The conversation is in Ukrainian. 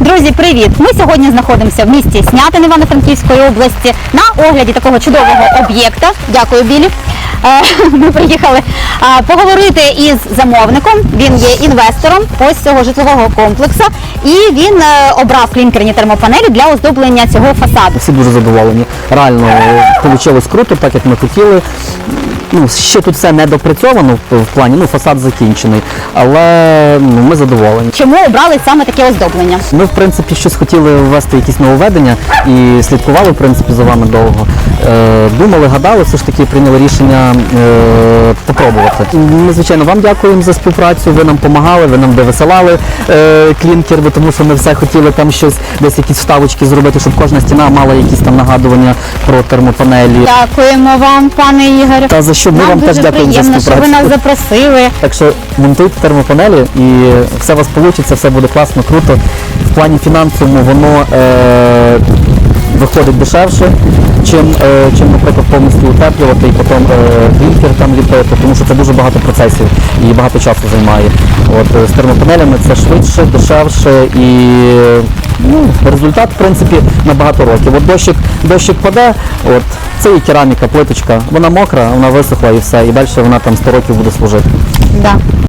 Друзі, привіт! Ми сьогодні знаходимося в місті Снятин Івано-Франківської області на огляді такого чудового об'єкта. Дякую, Білі. Е, Ми приїхали е, поговорити із замовником. Він є інвестором ось цього житлового комплексу, і він е, обрав клінкерні термопанелі для оздоблення цього фасаду. Всі дуже задоволені. Реально вийшло круто, так як ми хотіли. Ну, ще тут все не допрацьовано в, плані, ну фасад закінчений, але ну, ми задоволені. Чому обрали саме таке оздоблення? Ми, в принципі, щось хотіли ввести якісь нововведення і слідкували, в принципі, за вами довго. Е, думали, гадали, все ж таки прийняли рішення е, попробувати. Ми, звичайно, вам дякуємо за співпрацю. Ви нам допомагали, ви нам де висилали е, клінкер, бо тому що ми все хотіли там щось, десь якісь вставочки зробити, щоб кожна стіна мала якісь там нагадування про термопанелі. Дякуємо вам, пане Ігорю. Та за що ми Нам вам теж дуже дякуємо за приємно, що ви співпрацю. нас запросили. Так що монтуйте термопанелі і все у вас вийде, все буде класно, круто. В плані фінансовому воно е, виходить дешевше, чим, е, чим, наприклад, повністю утеплювати і потім е, клінкер там ліпити, тому що це дуже багато процесів і багато часу займає. От е, з термопанелями це швидше, дешевше і результат, в принципі, на багато років. От дощик, дощик паде, от це і кераміка, плиточка, вона мокра, вона висохла і все, і далі вона там 100 років буде служити. Да.